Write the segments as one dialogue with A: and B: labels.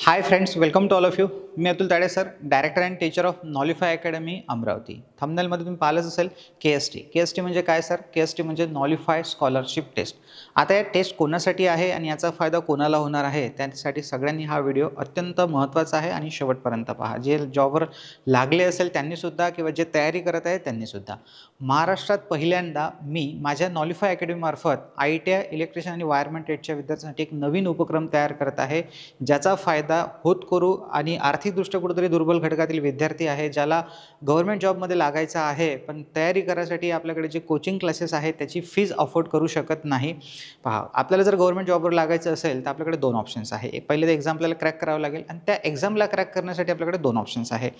A: Hi friends welcome to all of you me Atul Tade sir director and teacher of Knowlify academy Amravati. थंबनेलमध्ये तुम्ही पाहिलंच असेल K S T K S T म्हणजे काय sir के S T म्हणजे नॉलिफाय scholarship taste आता या taste कोणासाठी आहे आणि याचा फायदा कोणाला होणार आहे त्यासाठी सगळ्यांनी हा व्हिडिओ अत्यंत महत्त्वाचा आहे आणि शेवटपर्यंत पहा. जे जॉबवर लागले असेल त्यांनीसुद्धा किंवा जे तयारी करत आहे त्यांनीसुद्धा महाराष्ट्रात पहिल्यांदा मी माझ्या नॉलिफाय अकॅडमीमार्फत आय टी आय इलेक्ट्रिशियन आणि वायरमेंट ट्रेडच्या विद्यार्थ्यांसाठी एक नवीन उपक्रम तयार करत आहे ज्याचा फायदा होत करू आणि आर्थिकदृष्ट्या कुठेतरी दुर्बल घटकातील विद्यार्थी आहे ज्याला गव्हर्मेंट जॉबमध्ये लागायचं आहे पण तयारी करायसाठी आपल्याकडे जे कोचिंग क्लासेस आहेत त्याची फीज अफोर्ड करू शकत नाही. पहा आपल्याला जर गव्हर्मेंट जॉबवर लागायचं असेल तर आपल्याकडे दोन ऑप्शन्स आहे. एक पहिले तर एक्झाम आपल्याला क्रॅक करावं लागेल आणि त्या एक्झामला क्रॅक करण्यासाठी आपल्याकडे दोन ऑप्शन्स आहे.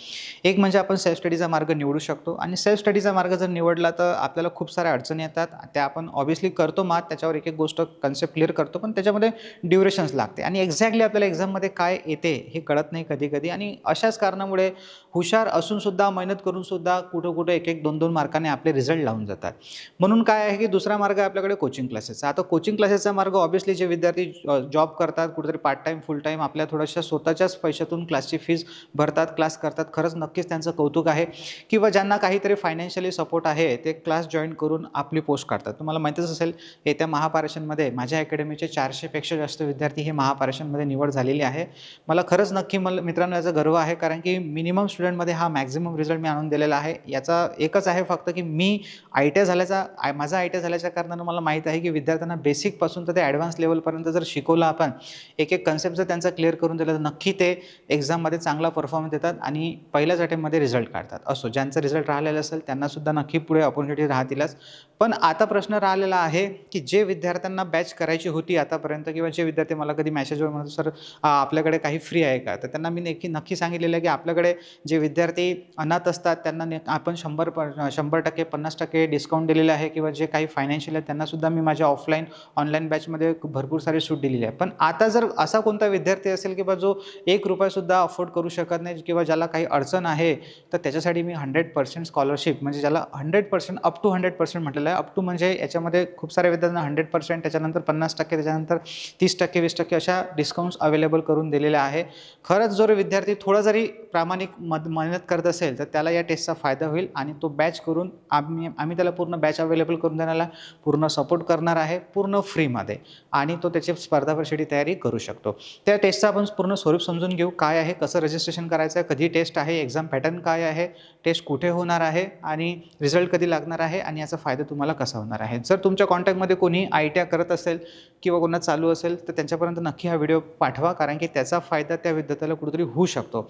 A: एक म्हणजे आपण सेल्फ स्टडीचा मार्ग निवडू शकतो आणि सेल्फ स्टडीचा मार्ग जर निवडला तर आपल्याला खूप साऱ्या अडचणी येतात. त्या आपण ऑब्विसली करतो मात त्याच्यावर एक एक गोष्ट कन्सेप्ट क्लिअर करतो पण त्याच्यामध्ये ड्युरेशन्स लागते. आणि एक्झॅक्टली आपल्याला एक्झाममध्ये काय येते हे कळत नाही कधी कधी. आणि अशाच कारणामुळे हुशार असूनसुद्धा मेहनत करूनसुद्धा कुठं कुठं एक एक दोन दोन मार्काने आपले रिझल्ट लावून जातात. म्हणून काय आहे की दुसरा मार्ग आहे आपल्याकडे कोचिंग क्लासेसचा आता कोचिंग क्लासेसचा मार्ग ऑब्विसली जे विद्यार्थी जॉब करतात कुठेतरी पार्ट टाईम फुल टाईम आपल्या थोड्याशा स्वतःच्याच पैशातून क्लासची फीज भरतात क्लास करतात. खरंच नक्कीच त्यांचं कौतुक आहे. किंवा ज्यांना काहीतरी फायनान्शियली सपोर्ट आहे ते क्लास जॉईन करून आपली पोस्ट काढतात. तुम्हाला माहितीच असेल येत्या महापारेषणमध्ये माझ्या अकॅडमीचे चारशेपेक्षा जास्त विद्यार्थी हे महापारेषणमध्ये निवड झालेली आहे. मला खरंच नक्की मला मित्रांनो करण्याचा गर्व आहे कारण की मिनिमम स्टुडंटमध्ये हा मॅक्झिमम रिझल्ट मी आणून दिलेला आहे. याचा एकच आहे फक्त की मी आय टी आय झाल्याचा आय माझा आय टी आय झाल्याच्या कारणानं मला माहीत आहे की विद्यार्थ्यांना बेसिकपासून तर ते ॲडव्हान्स लेवलपर्यंत जर शिकवलं आपण एक एक कन्सेप्ट जर त्यांचा क्लिअर करून दिला तर नक्की ते एक्झाममध्ये चांगला परफॉर्मन्स देतात आणि पहिल्याच अटेम्पमध्ये रिझल्ट काढतात. असो ज्यांचा रिझल्ट राहिलेला असेल त्यांनासुद्धा नक्की पुढे ऑपॉर्च्युनिटी राहतीलच. पण आता प्रश्न राहिलेला आहे की जे विद्यार्थ्यांना बॅच करायची होती आतापर्यंत किंवा जे विद्यार्थी मला कधी मॅसेजवर म्हणतो सर आपल्याकडे काही फ्री आहे का? तर त्यांना मी नक्की नक्की सांगितलेलं आहे की आपल्याकडे जे विद्यार्थी अनाथ असतात त्यांना ने आपण शंभर प शंभर टक्के पन्नास टक्के डिस्काउंट दिलेलं आहे किंवा जे काही फायनान्शियल आहे त्यांनासुद्धा मी माझ्या ऑफलाईन ऑनलाईन बॅचमध्ये भरपूर सारी सूट दिलेली आहे पण आता जर असा कोणता विद्यार्थी असेल किंवा जो एक रुपयासुद्धा अफोर्ड करू शकत नाही किंवा ज्याला काही अडचण आहे तर त्याच्यासाठी मी हंड्रेड पर्सेंट स्कॉलरशिप म्हणजे ज्याला hundred percent up to hundred percent म्हटलेलं आहे. अप टू म्हणजे याच्यामध्ये खूप साऱ्या विद्यार्थ्यांना हंड्रेड पर्सेंट त्याच्यानंतर पन्नास टक्के त्याच्यानंतर तीस टक्के वीस टक्के अशा डिस्काउंट्स अवेलेबल करून दिलेल्या आहे. खरंच जर विद्यार्थी थोडा जरी प्रामाणिक मद मेहनत करत असेल तर त्याला या टेस्टचा फायदा होईल आणि तो बॅच करून आम्ही आम्ही त्याला पूर्ण बॅच अवेलेबल करून देण्याला पूर्ण सपोर्ट करणार आहे पूर्ण फ्रीमध्ये आणि तो त्याची स्पर्धा परीक्षेची तयारी करू शकतो. त्या टेस्टचं आपण पूर्ण स्वरूप समजून घेऊ. काय आहे कसं रजिस्ट्रेशन करायचं आहे कधी टेस्ट आहे एक्झाम पॅटर्न काय आहे टेस्ट कुठे होणार आहे आणि रिझल्ट कधी लागणार आहे आणि याचा फायदा तुम्हाला कसा होणार आहे. जर तुमच्या कॉन्टॅक्टमध्ये कोणी आय टी आय करत असेल किंवा कोणा चालू असेल तर त्यांच्यापर्यंत नक्की हा व्हिडिओ पाठवा. कारण की त्याचा फायदा त्या विद्यार्थ्याला कुठेतरी होऊ शकतो.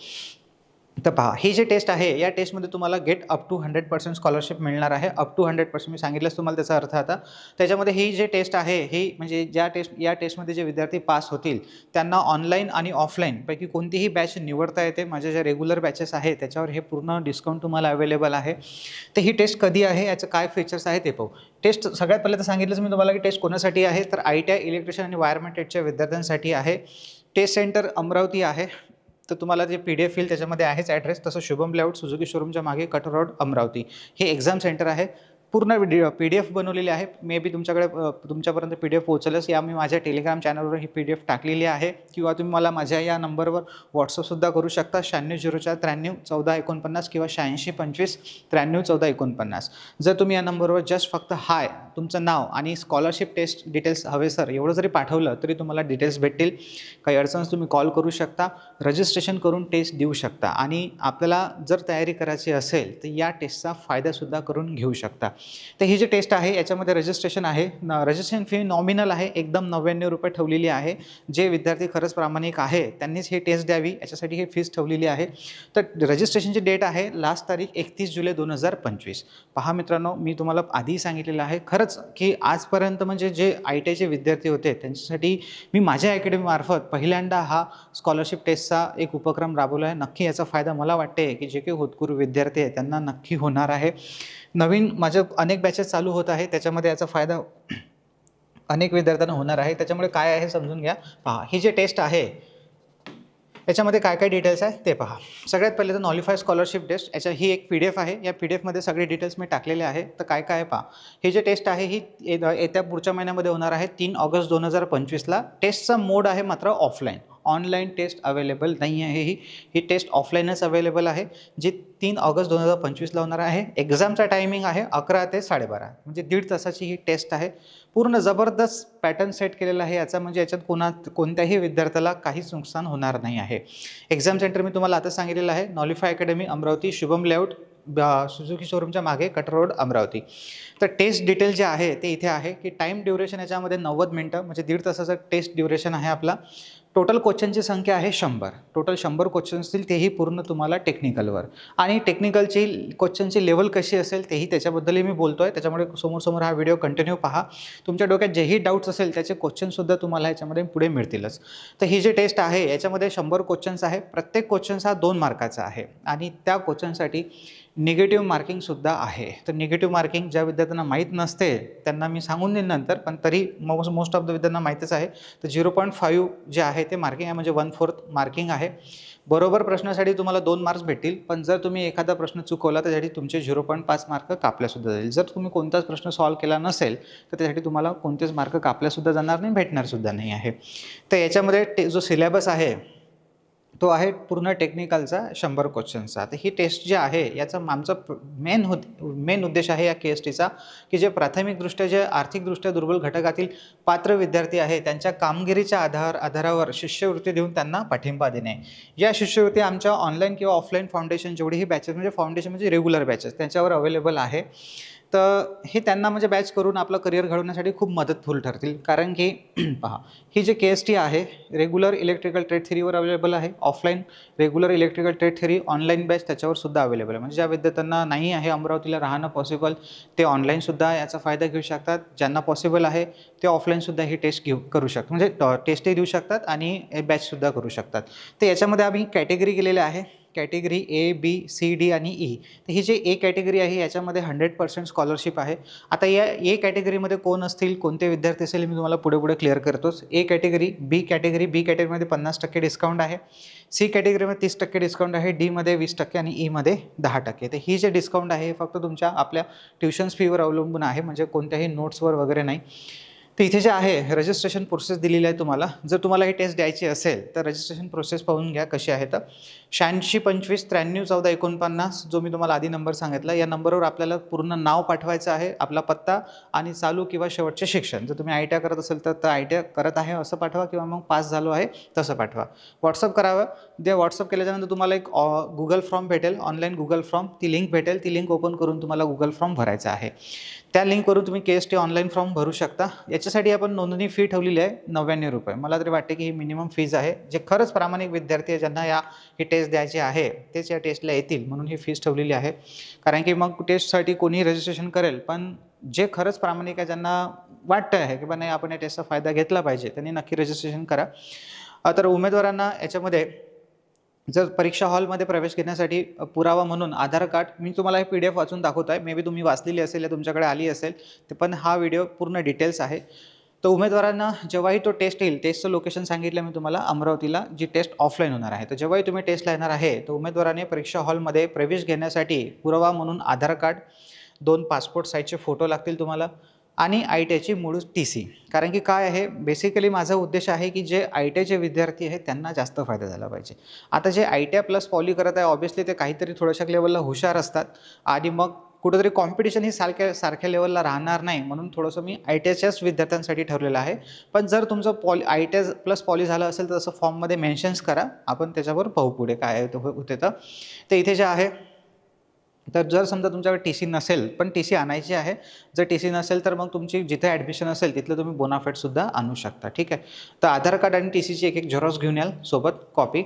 A: तर पहा ही जी टेस्ट आहे या टेस्टमध्ये तुम्हाला get up to hundred percent scholarship मिळणार आहे. अप टू हंड्रेड पर्सेंट मी सांगितलंच तुम्हाला त्याचा अर्थ आता. त्याच्यामध्ये ही जे टेस्ट आहे ही म्हणजे ज्या टेस्ट या टेस्टमध्ये जे विद्यार्थी पास होतील त्यांना ऑनलाईन आणि ऑफलाईनपैकी कोणतीही बॅच निवडता येते. माझ्या ज्या रेग्युलर बॅचेस आहे त्याच्यावर हे पूर्ण डिस्काउंट तुम्हाला अवेलेबल आहे. तर ही टेस्ट कधी आहे? याचं काय फीचर्स आहे ते पाहू. टेस्ट सगळ्यात पहिले तर सांगितलंच मी तुम्हाला की टेस्ट कोणासाठी आहे? तर आय टी आय इलेक्ट्रिशियन आणि वायरमॅन टेटच्या विद्यार्थ्यांसाठी आहे. टेस्ट सेंटर अमरावती आहे. तर तुम्हाला जे पी डी एफ येईल त्याच्यामध्ये आहेच. ॲड्रेस तसं शुभम लेआउट सुझुकी शोरूमच्या मागे कटर रोड अमरावती. हे एक्झाम सेंटर आहे. पूर्ण व्हिडिओ पी डी एफ बनवलेली आहे. मे बी तुमच्याकडे तुमच्यापर्यंत पी डी एफ पोहोचलच. या मी माझ्या टेलिग्राम चॅनलवर ही पी डी एफ टाकलेली आहे. किंवा तुम्ही मला माझ्या या नंबरवर व्हॉट्सअपसुद्धा करू शकता. शहाण्णव झिरो चार त्र्याण्णव चौदा एकोणपन्नास किंवा शहाऐंशी पंचवीस त्र्याण्णव चौदा एकोणपन्नास. जर तुम्ही या नंबरवर जस्ट फक्त हाय तुमचं नाव आणि स्कॉलरशिप टेस्ट डिटेल्स हवे सर एवढं जरी पाठवलं तरी तुम्हाला डिटेल्स भेटतील. काही अडचणच तुम्ही कॉल करू शकता. रजिस्ट्रेशन करून टेस्ट देऊ शकता. आणि आपल्याला जर तयारी करायची असेल तर या टेस्टचा फायदासुद्धा करून घेऊ शकता. तर ही जी टेस्ट आहे याच्यामध्ये रजिस्ट्रेशन आहे. न रजिस्ट्रेशन फी नॉमिनल आहे एकदम नव्याण्णव रुपये ठेवलेली आहे. जे विद्यार्थी खरंच प्रामाणिक आहे त्यांनीच ही टेस्ट द्यावी याच्यासाठी ही फीस ठेवलेली आहे. तर रजिस्ट्रेशनची डेट आहे लास्ट तारीख एकतीस जुलै दोन हजार पंचवीस. पहा मित्रांनो मी तुम्हाला आधीही सांगितलेलं आहे खरंच की आजपर्यंत म्हणजे जे आय टी आयचे विद्यार्थी होते त्यांच्यासाठी मी माझ्या अकॅडमीमार्फत पहिल्यांदा हा स्कॉलरशिप टेस्टचा एक उपक्रम राबवला आहे. नक्की याचा फायदा मला वाटते की जे काही होतकुरू विद्यार्थी आहे त्यांना नक्की होणार आहे. नवीन माझ्या अनेक बॅचेस चालू होत आहे त्याच्यामध्ये याचा फायदा अनेक विद्यार्थ्यांना होणार आहे. त्याच्यामुळे काय आहे समजून घ्या. पहा ही जे टेस्ट आहे याच्यामध्ये काय काय डिटेल्स आहे ते पहा. सगळ्यात पहिले तर नॉलिफाय स्कॉलरशिप टेस्ट याच्या ही एक पी डी एफ आहे. या पी डी एफमध्ये सगळे डिटेल्स मी टाकलेले आहे तर काय काय आहे पहा. हे जे टेस्ट आहे ही ये- येत्या पुढच्या महिन्यामध्ये होणार आहे. तीन ऑगस्ट दोन हजार पंचवीसला. टेस्टचा मोड आहे मात्र ऑफलाईन ऑनलाईन टेस्ट अवेलेबल नाही आहे ही. ही टेस्ट ऑफलाईनच अवेलेबल आहे जी तीन ऑगस्ट दोन हजार पंचवीसला होणार आहे. एक्झामचा टायमिंग आहे अकरा ते साडेबारा म्हणजे दीड तासाची ही टेस्ट आहे. पूर्ण जबरदस्त पॅटर्न सेट केलेला आहे याचा म्हणजे याच्यात कोणा कोणत्याही विद्यार्थ्याला काहीच नुकसान होणार नाही आहे. एक्झाम सेंटर मी तुम्हाला आता सांगितलेलं आहे Knowlify academy Amravati Shubham layout Suzuki शोरूमच्या मागे कटर रोड अमरावती. तर टेस्ट डिटेल जे आहे ते इथे आहे की टाईम ड्युरेशन याच्यामध्ये नव्वद मिनटं म्हणजे दीड तासाचं टेस्ट ड्युरेशन आहे आपला. टोटल क्वेश्चनची संख्या आहे शंभर. टोटल शंभर क्वेश्चन असतील तेही पूर्ण तुम्हाला टेक्निकलवर आणि टेक्निकलची क्वेश्चनची लेवल कशी असेल तेही त्याच्याबद्दलही मी बोलतो आहे त्याच्यामुळे समोर समोर हा व्हिडिओ कंटिन्यू पहा. तुमच्या डोक्यात जेही डाऊट्स असेल त्याचे क्वेश्चनसुद्धा तुम्हाला याच्यामध्ये पुढे मिळतीलच. तर ही जी टेस्ट आहे याच्यामध्ये शंभर क्वेश्चन्स आहे. प्रत्येक क्वेश्चन्स हा दोन मार्काचा आहे. आणि त्या क्वेश्चनसाठी निगेटिव्ह मार्किंगसुद्धा आहे. तर निगेटिव्ह मार्किंग ज्या विद्यार्थ्यांना माहीत नसते त्यांना मी सांगून देईन नंतर पण तरी मोस्ट मोस्ट ऑफ द विद्यार्थ्यांना माहीतच आहे. तर झिरो पॉईंट फाईव्ह जे आहे ते मार्किंग आहे म्हणजे वन फोर्थ मार्किंग आहे. बरोबर प्रश्नासाठी तुम्हाला दोन मार्क्स भेटतील पण जर तुम्ही एखादा प्रश्न चुकवला तर त्यासाठी तुमचे झिरो पॉईंट पाच मार्क कापल्यासुद्धा जाईल जर तुम्ही कोणताच प्रश्न सॉल्व केला नसेल तर त्यासाठी तुम्हाला कोणतेच मार्क कापल्यासुद्धा जाणार नाही भेटणारसुद्धा नाही आहे. तर याच्यामध्ये टे जो सिलेबस आहे तो आहे पूर्ण टेक्निकलचा शंभर क्वेश्चन्सचा तर ही टेस्ट जी आहे याचा आमचा मेन हो मेन उद्देश आहे या के एस टीचा की जे प्राथमिकदृष्ट्या जे आर्थिकदृष्ट्या दुर्बल घटकातील पात्र विद्यार्थी आहे त्यांच्या कामगिरीच्या आधार आधारावर शिष्यवृत्ती देऊन त्यांना पाठिंबा देणे. या शिष्यवृत्ती आमच्या ऑनलाईन किंवा ऑफलाईन फाउंडेशन जेवढीही बॅचेस म्हणजे फाउंडेशन म्हणजे रेग्युलर बॅचेस त्यांच्यावर अवेलेबल आहे. तर हे त्यांना म्हणजे बॅच करून आपलं करिअर घडवण्यासाठी खूप मदतफुल ठरतील. कारण की पहा ही जे के एस टी आहे रेग्युलर इलेक्ट्रिकल ट्रेड थेरीवर अवेलेबल आहे. Offline regular electrical trade theory online batch त्याच्यावर सुद्धा अवेलेबल आहे. म्हणजे ज्या विद्यार्थ्यांना नाही आहे अमरावतीला राहणं पॉसिबल ते ऑनलाईनसुद्धा याचा फायदा घेऊ शकतात. ज्यांना पॉसिबल आहे ते ऑफलाईनसुद्धा ही टेस्ट घेऊ करू शकतात म्हणजे टेस्टही देऊ शकतात आणि बॅचसुद्धा करू शकतात. तर याच्यामध्ये आम्ही कॅटेगरी केलेल्या आहे. Category A B C D आणि ई. तर ही जी ए कॅटेगरी आहे याच्यामध्ये हंड्रेड पर्सेंट स्कॉलरशिप आहे. आता या ए कॅटेगरीमध्ये कोण असतील कोणते विद्यार्थी असेल मी तुम्हाला पुढे पुढे क्लिअर करतोच. ए कॅटेगरी बी कॅटेगरी बी कॅटेगरीमध्ये पन्नास टक्के डिस्काउंट आहे. सी कॅटेगरीमध्ये तीस टक्के डिस्काउंट आहे डीमध्ये वीस टक्के आणि ईमध्ये दहा टक्के. तर ही जे डिस्काउंट आहे हे फक्त तुमच्या आपल्या ट्युशन्स फीवर अवलंबून आहे म्हणजे कोणत्याही नोट्सवर वगैरे नाही. तर इथे जे आहे रजिस्ट्रेशन प्रोसेस दिलेली आहे तुम्हाला. जर तुम्हाला ही टेस्ट द्यायची असेल तर रजिस्ट्रेशन प्रोसेस पाहून घ्या कशी आहे तर. शहाऐंशी पंचवीस त्र्याण्णव चौदा एकोणपन्नास जो मी तुम्हाला आधी नंबर सांगितला या नंबरवर आपल्याला पूर्ण नाव पाठवायचं आहे आपला पत्ता आणि चालू किंवा शेवटचे शिक्षण. जर तुम्ही आय टी आय करत असेल तर आय टी आय करत आहे असं पाठवा किंवा मग पास झालो आहे तसं पाठवा. व्हॉट्सअप करावं. जे व्हॉट्सअप केल्याच्यानंतर तुम्हाला एक गुगल फॉर्म भेटेल ऑनलाईन गुगल फॉर्म ती लिंक भेटेल. ती लिंक ओपन करून तुम्हाला गुगल फॉर्म भरायचा आहे. त्या लिंकवरून तुम्ही K S T online form भरू शकता. याच्यासाठी आपण नोंदणी फी ठेवलेली आहे नव्याण्णव रुपये. मला तरी वाटते की ही मिनिमम फीज आहे जे खरंच प्रामाणिक विद्यार्थी आहे ज्यांना या ही टेस्ट द्यायची आहे तेच या टेस्टला येतील म्हणून ही फीज ठेवलेली आहे. कारण की मग टेस्टसाठी कोणी रजिस्ट्रेशन करेल पण जे खरंच प्रामाणिक आहे ज्यांना वाटतं आहे की बा नाही आपण या टेस्टचा फायदा घेतला पाहिजे त्यांनी नक्की रजिस्ट्रेशन करा. तर उमेदवारांना याच्यामध्ये जर परीक्षा हॉलमध्ये प्रवेश घेण्यासाठी पुरावा म्हणून आधार कार्ड मी तुम्हाला हे पी डी एफ वाचून दाखवत आहे मे बी तुम्ही वाचलेली असेल या तुमच्याकडे आली असेल ते पण हा व्हिडिओ पूर्ण डिटेल्स आहे. तर उमेदवारांना जेव्हाही तो टेस्ट येईल टेस्टचं लोकेशन सांगितलं मी तुम्हाला अमरावतीला जी टेस्ट ऑफलाईन होणार आहे. तर जेव्हाही तुम्ही टेस्टला येणार आहे तर उमेदवाराने परीक्षा हॉलमध्ये प्रवेश घेण्यासाठी पुरावा म्हणून आधार कार्ड दोन पासपोर्ट साईजचे फोटो लागतील तुम्हाला. आणि आय टी आयची मूळ टी सी कारण की काय आहे बेसिकली माझा उद्देश आहे की जे आय टी आयचे विद्यार्थी आहेत त्यांना जास्त फायदा झाला पाहिजे. आता जे I T I plus poly करत आहे ऑब्विसली ते काहीतरी थोड्याशा लेवलला हुशार असतात. आणि मग कुठेतरी कॉम्पिटिशन ही सारख्या सारख्या लेवलला राहणार नाही म्हणून थोडंसं मी आय टी आयच्याच विद्यार्थ्यांसाठी ठरलेलं आहे. पण जर तुमचं poly I T I plus poly झालं असेल तर तसं फॉर्ममध्ये मेन्शन्स करा. आपण त्याच्यावर पाहू पुढे काय आहे ते होते. तर ते इथे जे आहे तर जर समजा तुमच्याकडे टी सी नसेल पण टी सी आणायची आहे. जर टी सी नसेल तर मग तुमची जिथे ॲडमिशन असेल तिथलं तुम्ही बोनाफेटसुद्धा आणू शकता. ठीक आहे? तर आधार कार्ड आणि टी सीची एक एक झेरॉक्स घेऊन याल सोबत कॉपी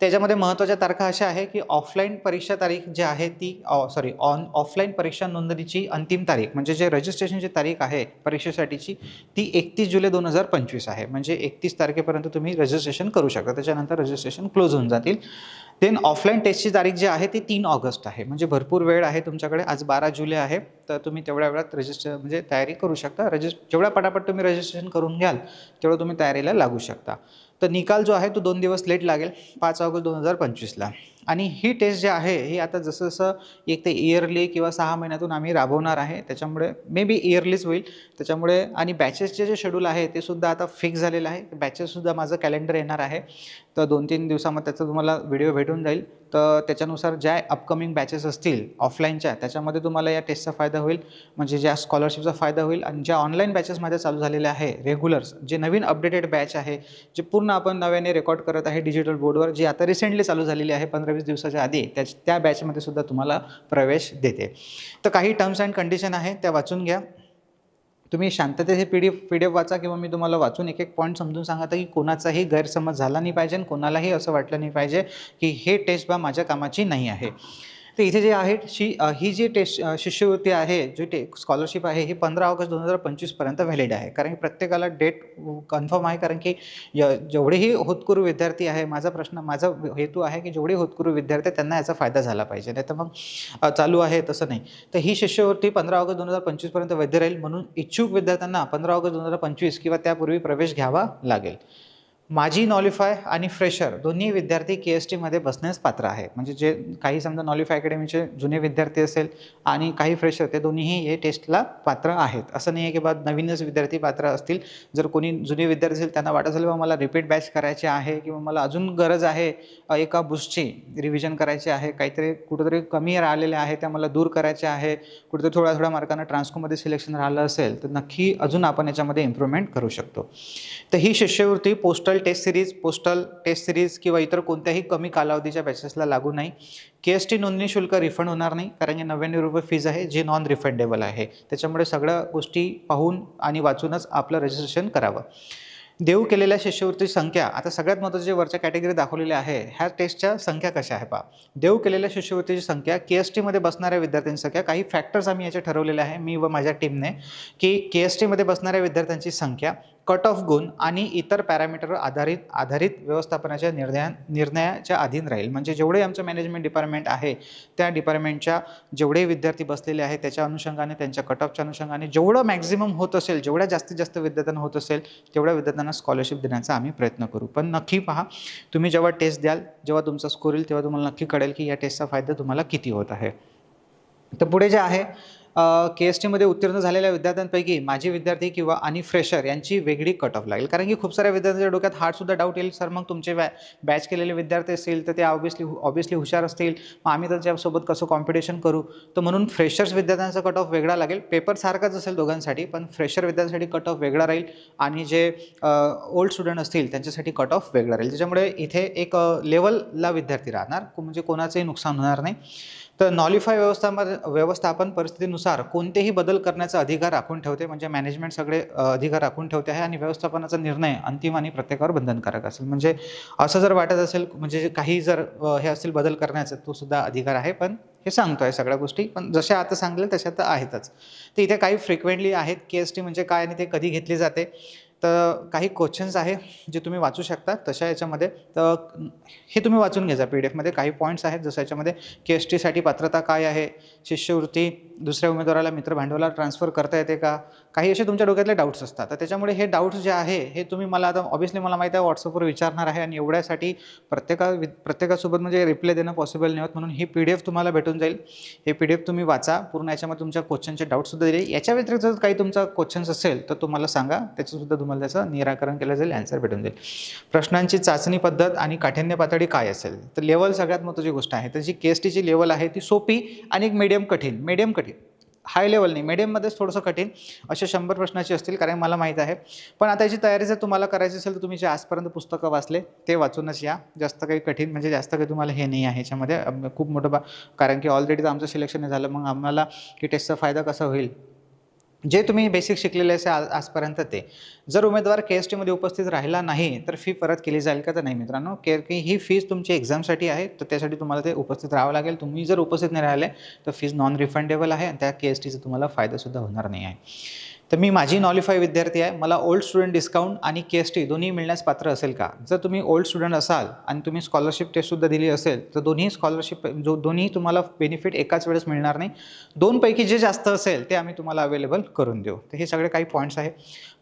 A: त्याच्यामध्ये महत्त्वाच्या तारखा अशा आहे की ऑफलाईन परीक्षा तारीख जी आहे ती सॉरी ऑन ऑफलाईन परीक्षा नोंदणीची अंतिम तारीख म्हणजे जे रजिस्ट्रेशनची तारीख आहे परीक्षेसाठीची ती एकतीस जुलै दोन हजार पंचवीस आहे. म्हणजे एकतीस तारखेपर्यंत तुम्ही रजिस्ट्रेशन करू शकता. त्याच्यानंतर रजिस्ट्रेशन क्लोज होऊन जातील. देन ऑफलाईन टेस्टची तारीख जी आहे ती तीन ऑगस्ट आहे. म्हणजे भरपूर वेळ आहे तुमच्याकडे. आज बारा जुलै आहे. तर तुम्ही तेवढ्या वेळात रजिस्टर म्हणजे तयारी करू शकता. रजिस्ट जेवढ्या पटापट तुम्ही रजिस्ट्रेशन करून घ्याल तेवढं तुम्ही तयारीला लागू शकता. तर निकाल जो आहे तो दोन दिवस लेट लागेल. पाच ऑगस्ट दोन हजार पंचवीसला. आणि ही टेस्ट जी आहे ही आता जसं जसं एक ते इयरली किंवा सहा महिन्यातून आम्ही राबवणार आहे त्याच्यामुळे मे बी इयरलीच होईल. त्याच्यामुळे आणि बॅचेसचे जे शेड्यूल आहे ते सुद्धा आता फिक्स झालेलं आहे. बॅचेससुद्धा माझं कॅलेंडर येणार आहे. तर दोन तीन दिवसामध्ये त्याचा तुम्हाला व्हिडिओ भेटून जाईल. तर त्याच्यानुसार ज्या अपकमिंग बॅचेस असतील ऑफलाईनच्या त्याच्यामध्ये तुम्हाला या टेस्टचा फायदा होईल. म्हणजे ज्या स्कॉलरशिपचा फायदा होईल. आणि ज्या ऑनलाईन बॅचेस माझ्या चालू झालेल्या आहे रेग्युलर्स जे नवीन अपडेटेड बॅच आहे जे पूर्ण आपण नव्याने रेकॉर्ड करत आहे डिजिटल बोर्डवर जी आता रिसेंटली चालू झालेली आहे पंधरा वीस दिवसाच्या आधी त्या त्या बॅचमध्ये सुद्धा तुम्हाला प्रवेश देते. तर काही टर्म्स अँड कंडिशन आहे त्या वाचून घ्या. तुम्ही शांततेत हे P D P D F वाचा किंवा मी तुम्हाला वाचून एक एक पॉईंट समजून सांगता की कोणाचाही गैरसमज झाला नाही पाहिजे आणि कोणालाही असं वाटलं नाही पाहिजे की हे टेस्ट बा माझ्या कामाची नाही आहे. तर इथे जे आहे शी ही जी टेस्ट शिष्यवृत्ती आहे जी टे स्कॉलरशिप आहे ही पंधरा ऑगस्ट दोन हजार पंचवीसपर्यंत व्हॅलिड आहे. कारण की प्रत्येकाला डेट कन्फर्म आहे कारण की य- जेवढेही होतकुरू विद्यार्थी आहे माझा प्रश्न माझा हेतू आहे की जेवढे होतकुरू विद्यार्थी त्यांना याचा फायदा झाला पाहिजे. नाही तर मग चालू आहे तसं नाही. तर ही शिष्यवृत्ती पंधरा ऑगस्ट दोन हजार पंचवीसपर्यंत वैध राहील म्हणून इच्छुक विद्यार्थ्यांना पंधरा ऑगस्ट दोन हजार पंचवीस किंवा त्यापूर्वी प्रवेश घ्यावा लागेल. माझी नॉलिफाय आणि फ्रेशर दोन्ही विद्यार्थी के एस टीमध्ये बसण्यास पात्र आहे. म्हणजे जे काही समजा नॉलिफाय अकॅडमीचे जुने विद्यार्थी असेल आणि काही फ्रेशर ते दोन्हीही हे टेस्टला पात्र आहेत. असं नाही आहे की बा नवीनच विद्यार्थी पात्र असतील. जर कोणी जुने विद्यार्थी असेल त्यांना वाटत असेल बा मला रिपीट बॅच करायची आहे किंवा मला अजून गरज आहे एका बुस्टची रिव्हिजन करायची आहे काहीतरी कुठंतरी कमी राहिलेले आहे त्या मला दूर करायचे आहे कुठेतरी थोड्या थोड्या मार्कानं ट्रान्सकोमध्ये सिलेक्शन राहिलं असेल तर नक्की अजून आपण याच्यामध्ये इम्प्रूव्हमेंट करू शकतो. तर ही शिष्यवृत्ती postal test series postal test series किंवा इतर कोणत्याही कमी कालावधीच्या बॅचेसला लागू नाही के एस टी नोंदणी शुल्क रिफंड होणार नाही कारण की नव्याण्णव रुपये फीज आहे जी नॉन रिफंडेबल आहे. त्याच्यामुळे सगळ्या गोष्टी पाहून आणि वाचूनच आपलं रजिस्ट्रेशन करावं. देऊ केलेल्या शिष्यवृत्तीची संख्या आता सगळ्यात महत्त्वाची जे वरच्या कॅटेगरी दाखवलेल्या आहे ह्या टेस्टच्या संख्या कशा आहे पहा. देऊ केलेल्या शिष्यवृत्तीची संख्या के एस टीमध्ये बसणाऱ्या विद्यार्थ्यांची संख्या काही फॅक्टर्स आम्ही याचे ठरवलेले आहे मी व माझ्या टीमने की के एस टीमध्ये बसणाऱ्या विद्यार्थ्यांची संख्या कट ऑफ गुण आणि इतर पॅरामीटर आधारित आधारित व्यवस्थापनाच्या निर्णया निर्णयाच्या अधीन राहील. म्हणजे जेवढे आमचं मॅनेजमेंट डिपार्टमेंट आहे त्या डिपार्टमेंटच्या जेवढे विद्यार्थी बसलेले आहेत त्याच्या अनुषंगाने त्यांच्या कट ऑफच्या अनुषंगाने जेवढं मॅक्झिमम होत असेल जेवढ्या जास्तीत जास्त विद्यार्थ्यांना होत असेल तेवढ्या विद्यार्थ्यांना स्कॉलरशिप देण्याचा आम्ही प्रयत्न करू. पण नक्की पहा तुम्ही जेव्हा टेस्ट द्याल जेव्हा तुमचा स्कोर येईल तेव्हा तुम्हाला नक्की कळेल की या टेस्टचा फायदा तुम्हाला किती होत आहे. तर पुढे जे आहे के एस टीमध्ये उत्तीर्ण झालेल्या विद्यार्थ्यांपैकी माजी विद्यार्थी किंवा आणि फ्रेशर यांची वेगळी कट ऑफ लागेल. कारण की खूप साऱ्या विद्यार्थ्यांच्या डोक्यात हार्डसुद्धा डाऊट येईल. सर मग तुमचे बॅ बॅच केलेले विद्यार्थी असतील तर ते ऑब्विसली ऑब्विसली हुशार असतील. मग आम्ही त्याच्यासोबत कसं कॉम्पिटिशन करू? तर म्हणून फ्रेशर्स विद्यार्थ्यांचा कट ऑफ वेगळा लागेल. पेपर सारखाच असेल दोघांसाठी पण फ्रेशर विद्यार्थ्यांसाठी कट ऑफ वेगळा राहील. आणि जे ओल्ड स्टुडंट असतील त्यांच्यासाठी कट ऑफ वेगळा राहील. त्याच्यामुळे इथे एक लेवलला विद्यार्थी राहणार. म्हणजे कोणाचंही नुकसान होणार नाही. तर नॉलिफाय व्यवस्थापन व्यवस्थापन परिस्थितीनुसार कोणतेही बदल करण्याचा अधिकार राखून ठेवते म्हणजे मॅनेजमेंट सगळे अधिकार राखून ठेवते आहे आणि व्यवस्थापनाचा निर्णय अंतिम आणि प्रत्येकावर बंधनकारक असेल. म्हणजे असं जर वाटत असेल म्हणजे काही जर हे असतील बदल करण्याचा तो सुद्धा अधिकार आहे. पण हे सांगतो आहे सगळ्या गोष्टी. पण जशा आता सांगले तशा तर आहेतच. तर इथे काही फ्रिक्वेंटली आहेत के एस टी म्हणजे काय आणि ते कधी घेतली जाते? तर काही क्वेश्चन्स आहे जे तुम्ही वाचू शकता तशा याच्यामध्ये. तर हे तुम्ही वाचून घ्यायचा पी डी एफमध्ये काही पॉईंट्स आहेत. जसं याच्यामध्ये के एस टीसाठी पात्रता काय आहे? शिष्यवृत्ती दुसऱ्या उमेदवाराला मित्र भांडवलात ट्रान्सफर करता येते का? काही असे तुमच्या डोक्यातले डाऊट्स असतात. तर त्याच्यामुळे हे डाऊट्स जे आहे हे तुम्ही मला आता ऑब्विसली मला माहिती आहे व्हॉट्सअपवर विचारणार आहे आणि एवढ्यासाठी प्रत्येका वि प्रत्येकासोबत म्हणजे रिप्लाय देणं पॉसिबल नाही होत. म्हणून ही पी डी एफ तुम्हाला भेटून जाईल. हे पी डी एफ तुम्ही वाचा. पूर्ण याच्यामध्ये तुमच्या क्वेश्चनचे डाऊटसुद्धा दिले. याच्या व्यतिरिक्त जर काही तुमचा क्वेश्चन्स असेल तर तुम्हाला सांगा. त्याचंसुद्धा तुम्हाला त्याचं निराकरण केलं जाईल ॲन्सर भेटून जाईल. प्रश्नांची चाचणी पद्धत आणि काठिण्य पातळी काय असेल? तर लेवल सगळ्यात महत्त्वाची गोष्ट आहे. तर जी के एस टीची लेवल आहे ती सोपी आणि एक मीडियम कठीण. मीडियम कठीण. हाय लेवल नाही मीडियममध्येच थोडंसं कठीण असे शंभर प्रश्नाची असतील कारण मला माहीत आहे. पण आता याची तयारी जर तुम्हाला करायची असेल तर तुम्ही जे आजपर्यंत पुस्तकं वाचले ते वाचूनच या. जास्त काही कठीण म्हणजे जास्त काही तुम्हाला हे नाही आहे याच्यामध्ये. खूप मोठं बा कारण की ऑलरेडी तर आमचं सिलेक्शन नाही झालं मग आम्हाला की टेस्टचा फायदा कसा होईल? जे तुम्ही बेसिक शिकलेले असे आज आजपर्यंत ते. जर उमेदवार के एस टीमध्ये उपस्थित राहिला नाही तर फी परत केली जाईल का तर नाही मित्रांनो? के की ही फीज तुमची एक्झामसाठी आहे तर त्यासाठी तुम्हाला ते उपस्थित राहावं लागेल. तुम्ही जर उपस्थित नाही राहिले तर फीज नॉन रिफंडेबल आहे आणि त्या के एस टीचा तुम्हाला फायदासुद्धा होणार नाही आहे. तर मी माझी नॉलिफाय विद्यार्थी आहे. मला ओल्ड स्टुडंट डिस्काउंट आणि के एस टी दोन्ही मिळण्यास पात्र असेल का? जर तुम्ही ओल्ड स्टुडंट असाल आणि तुम्ही स्कॉलरशिप टेस्टसुद्धा दिली असेल तर दोन्ही स्कॉलरशिप जो दोन्ही तुम्हाला बेनिफिट एकाच वेळेस मिळणार नाही. दोनपैकी जे जास्त असेल ते आम्ही तुम्हाला अवेलेबल करून देऊ. तर हे सगळे काही पॉईंट्स आहे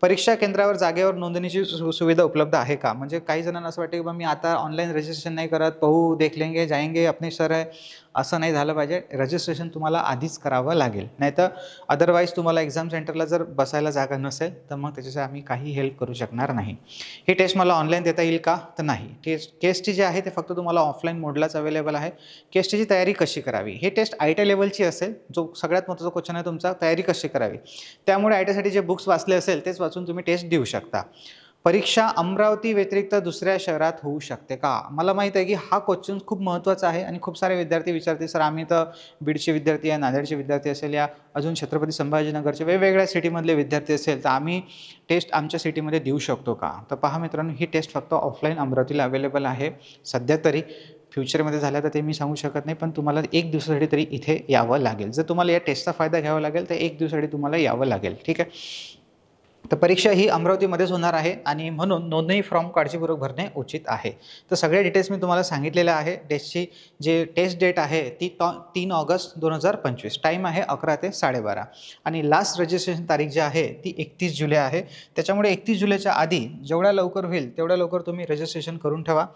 A: परीक्षा केंद्रावर जागेवर नोंदणीची सु सुविधा उपलब्ध आहे का? म्हणजे काही जणांना असं वाटतं की बा मी आता ऑनलाईन रजिस्ट्रेशन नाही करत पाहू देख लेंगे जाएंगे अपने सर आहे. असं नाही झालं पाहिजे. रजिस्ट्रेशन तुम्हाला आधीच करावं लागेल. नाही तर अदरवाईज तुम्हाला एक्झाम सेंटरला जर बसायला जागा नसेल तर मग त्याच्यासाठी आम्ही काही हेल्प करू शकणार नाही. ही टेस्ट मला ऑनलाईन देता येईल का? तर नाही. टेस्ट केसची जे आहे ते फक्त तुम्हाला ऑफलाईन मोडलाच अवेलेबल आहे. केसटीची तयारी कशी करावी? हे टेस्ट आय टी लेवलची असेल जो सगळ्यात महत्त्वाचा क्वेश्चन आहे तुमचा तयारी कशी करावी? त्यामुळे आय टीसाठी जे बुक्स वाचले असेल तेच वाचून तुम्ही टेस्ट देऊ शकता. परीक्षा अमरावती व्यतिरिक्त दुसऱ्या शहरात होऊ शकते का? मला माहीत आहे की हा क्वेश्चन खूप महत्त्वाचा आहे आणि खूप सारे विद्यार्थी विचारते सर आम्ही तर बीडचे विद्यार्थी आहे नांदेडचे विद्यार्थी असेल या अजून छत्रपती संभाजीनगरचे वेगवेगळ्या सिटीमधले विद्यार्थी असेल तर आम्ही टेस्ट आमच्या सिटीमध्ये देऊ शकतो का? तर पहा मित्रांनो ही टेस्ट फक्त ऑफलाईन अमरावतीला अवेलेबल आहे. सध्या तरी फ्युचरमध्ये झालं तर ते मी सांगू शकत नाही पण तुम्हाला एक दिवसासाठी तरी इथे यावं लागेल. जर तुम्हाला या टेस्टचा फायदा घ्यावा लागेल तर एक दिवसासाठी तुम्हाला यावं लागेल. ठीक आहे? तर परीक्षा ही अमरावतीमध्येच होणार आहे आणि म्हणून नोंदणी फॉर्म काळजीपूर्वक भरणे उचित आहे. तर सगळे डिटेल्स मी तुम्हाला सांगितलेल्या आहे. टेस्टची जे टेस्ट डेट आहे ती टॉ तीन ऑगस्ट दोन हजार पंचवीस. टाईम आहे अकरा ते साडेबारा. आणि लास्ट रजिस्ट्रेशन तारीख जी आहे ती एकतीस जुलै आहे. त्याच्यामुळे एकतीस जुलैच्या आधी जेवढ्या लवकर होईल तेवढ्या लवकर तुम्ही रजिस्ट्रेशन करून ठेवा.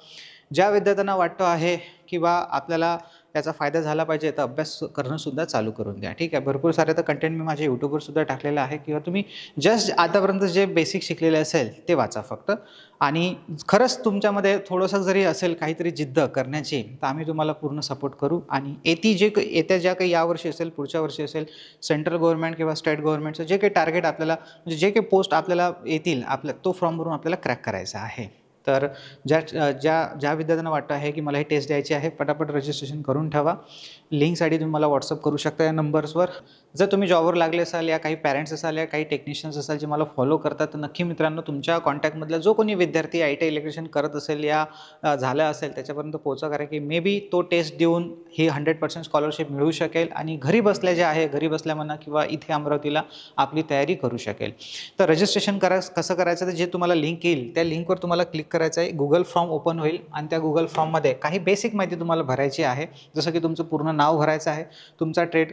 A: ज्या विद्यार्थ्यांना वाटतं आहे की बा आपल्याला याचा फायदा झाला पाहिजे तर अभ्यास करणंसुद्धा चालू करून द्या. ठीक आहे? भरपूर सारे तर कंटेंट मी माझ्या यूट्यूबवरसुद्धा टाकलेलं आहे किंवा तुम्ही जस्ट आतापर्यंत जे बेसिक शिकलेले असेल ते वाचा फक्त. आणि खरंच तुमच्यामध्ये थोडंसं जरी असेल काहीतरी जिद्द करण्याची तर आम्ही तुम्हाला पूर्ण सपोर्ट करू. आणि येती जे येत्या ज्या काही यावर्षी असेल पुढच्या वर्षी असेल सेंट्रल गव्हर्नमेंट किंवा स्टेट गव्हर्नमेंटचं जे काही टार्गेट आपल्याला म्हणजे जे काही पोस्ट आपल्याला येतील आपल्या तो फॉर्म भरून आपल्याला क्रॅक करायचा आहे. तर ज्या ज्या ज्या विद्यार्थ्यांना वाटतं आहे की मला ही टेस्ट द्यायची आहे पटापट रजिस्ट्रेशन करून ठेवा. लिंकसाठी तुम्ही मला व्हॉट्सअप करू शकता या नंबर्सवर जर तुम्ही जॉबवर लागले असाल या काही पॅरेंट्स असाल या काही टेक्निशियन्स असाल जे मला फॉलो करतात तर नक्की मित्रांनो तुमच्या कॉन्टॅक्टमधला जो कोणी विद्यार्थी आय टी इलेक्ट्रिशियन करत असेल या झालं झाला असेल त्याच्यापर्यंत पोहोचा कारण की मे बी तो टेस्ट देऊन ही हंड्रेड पर्सेंट स्कॉलरशिप मिळू शकेल आणि घरी बसल्या जे आहे घरी बसल्या म्हणा किंवा इथे अमरावतीला आपली तयारी करू शकेल. तर रजिस्ट्रेशन करा कसं करायचं तर जे तुम्हाला लिंक येईल त्या लिंकवर तुम्हाला क्लिक करायचं आहे. गुगल फॉर्म ओपन होईल आणि त्या गुगल फॉर्ममध्ये काही बेसिक माहिती तुम्हाला भरायची आहे. जसं की तुमचं पूर्ण नाव भरायचं आहे. तुमचा ट्रेड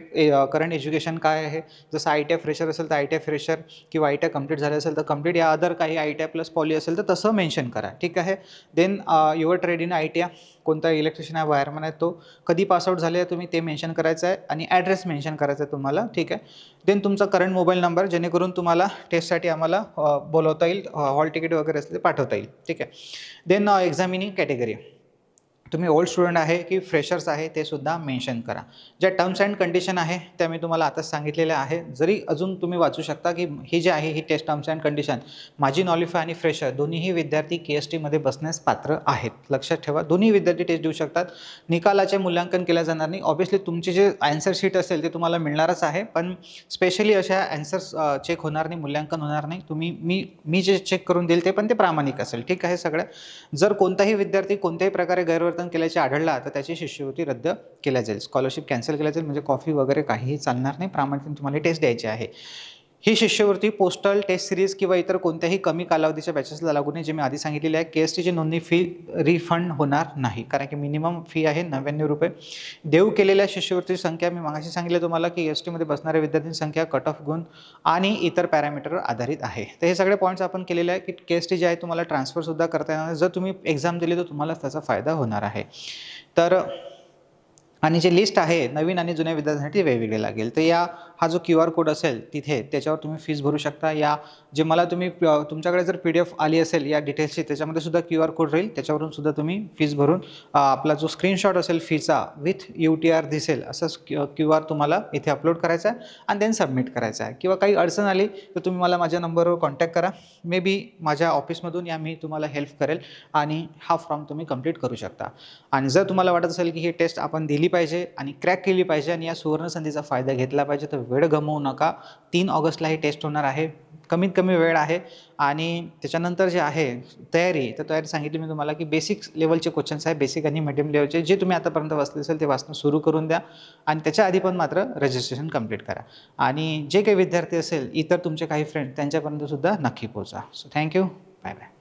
A: करंट एज्युकेशन काय आहे? जसं आय टी आय फ्रेशर असेल तर आय टी आय फ्रेशर किंवा आय टी आय कंप्लीट झालं असेल तर कंप्लीट या अदर काही I T I plus poly असेल तर तसं मेन्शन करा. ठीक आहे? Then your trade in I T I कोणता इलेक्ट्रिशियन आहे वायरमॅन आहे तो कधी पासआउट झाले आहे तुम्ही ते मेन्शन करायचं आहे आणि ॲड्रेस मेन्शन करायचं आहे तुम्हाला ठीक आहे? देन तुमचा करंट मोबाईल नंबर जेणेकरून तुम्हाला टेस्टसाठी आम्हाला बोलवता येईल हॉल तिकीट वगैरे असले पाठवता येईल ठीक आहे? देन एक्झामिनिंग कॅटेगरी तुम्ही ओल्ड स्टुडंट आहे की फ्रेशर्स आहे ते सुद्धा मेन्शन करा. ज्या टर्म्स अँड कंडिशन आहे त्या मी तुम्हाला आताच सांगितलेल्या आहे. जरी अजून तुम्ही वाचू शकता की ही जी आहे ही टेस्ट टर्म्स अँड कंडिशन माझी नॉलिफाय आणि फ्रेशर दोन्हीही विद्यार्थी के एस टीमध्ये बसण्यास पात्र आहेत. लक्षात ठेवा दोन्ही विद्यार्थी टेस्ट देऊ शकतात. निकालाचे मूल्यांकन केलं जाणार नाही. ऑब्व्हियसली तुमची जे ॲन्सर शीट असेल ते तुम्हाला मिळणारच आहे. पण स्पेशली अशा ॲन्सर्स चेक होणार नाही मूल्यांकन होणार नाही. तुम्ही मी मी जे चेक करून देईल ते पण ते प्रामाणिक असेल. ठीक आहे सगळं? जर कोणताही विद्यार्थी कोणत्याही प्रकारे गैरवर्तन केल्याचे आढळला तर त्याची शिष्यवृत्ती रद्द केल्या जाईल. स्कॉलरशिप कॅन्सल केल्या जाईल म्हणजे कॉफी वगैरे काहीही चालणार नाही. प्रामाणिक तुम्हाला टेस्ट द्यायची आहे. ही शिष्यवृत्ती पोस्टल टेस्ट सिरीज किंवा इतर कोणत्याही कमी कालावधीच्या बॅचेसला लागू नये जे मी आधी सांगितलेले आहे. के एस टीची नोंदणी फी रिफंड होणार नाही कारण की मिनिमम फी आहे नव्याण्णव रुपये. देऊ केलेल्या शिष्यवृत्तीची संख्या मी मागाशी सांगितलं तुम्हाला की एस टीमध्ये बसणाऱ्या विद्यार्थ्यांची संख्या कट ऑफ गुण आणि इतर पॅरामीटरवर आधारित आहे. तर हे सगळे पॉईंट्स आपण केलेले आहे की के एस टी जे आहे तुम्हाला ट्रान्सफरसुद्धा करता येणार जर तुम्ही एक्झाम दिली तर तुम्हाला त्याचा फायदा होणार आहे. तर आणि जे लिस्ट आहे नवीन आणि जुन्या विद्यार्थ्यांसाठी वेगवेगळे लागेल. तर या हा जो क्यू आर कोड असेल तिथे त्याच्यावर तुम्ही फीस भरू शकता. या जे मला तुम्ही प- तुमच्याकडे जर पी डी एफ आली असेल या डिटेल्सची त्याच्यामध्ये सुद्धा क्यू आर कोड राहील. त्याच्यावरून सुद्धा तुम्ही फीस भरून आपला जो स्क्रीनशॉट असेल फीचा विथ यू टी आर दिसेल असं क्यू आर तुम्हाला इथे अपलोड करायचा आहे आणि देन सबमिट करायचा आहे. किंवा काही अडचण आली तर तुम्ही मला माझ्या नंबरवर कॉन्टॅक्ट करा. मे बी माझ्या ऑफिसमधून या मी तुम्हाला हेल्प करेल आणि हा फॉर्म तुम्ही कंप्लीट करू शकता. आणि जर तुम्हाला वाटत असेल की ही टेस्ट आपण दिली पाहिजे आणि क्रॅक केली पाहिजे आणि या सुवर्णसंधीचा फायदा घेतला पाहिजे तर वेळ गमवू नका. तीन ऑगस्टला ही टेस्ट होणार आहे. कमीत कमी वेळ आहे. आणि त्याच्यानंतर जे आहे तयारी तर तयारी सांगितली मी तुम्हाला की बेसिक लेवलचे क्वेश्चन्स आहे बेसिक आणि मिडियम लेवलचे जे तुम्ही आतापर्यंत वाचले असेल ते वाचणं सुरू करून द्या. आणि त्याच्या आधी पण मात्र रजिस्ट्रेशन कंप्लीट करा. आणि जे काही विद्यार्थी असेल इतर तुमचे काही फ्रेंड त्यांच्यापर्यंत सुद्धा नक्की पोहोचा. So thank you bye bye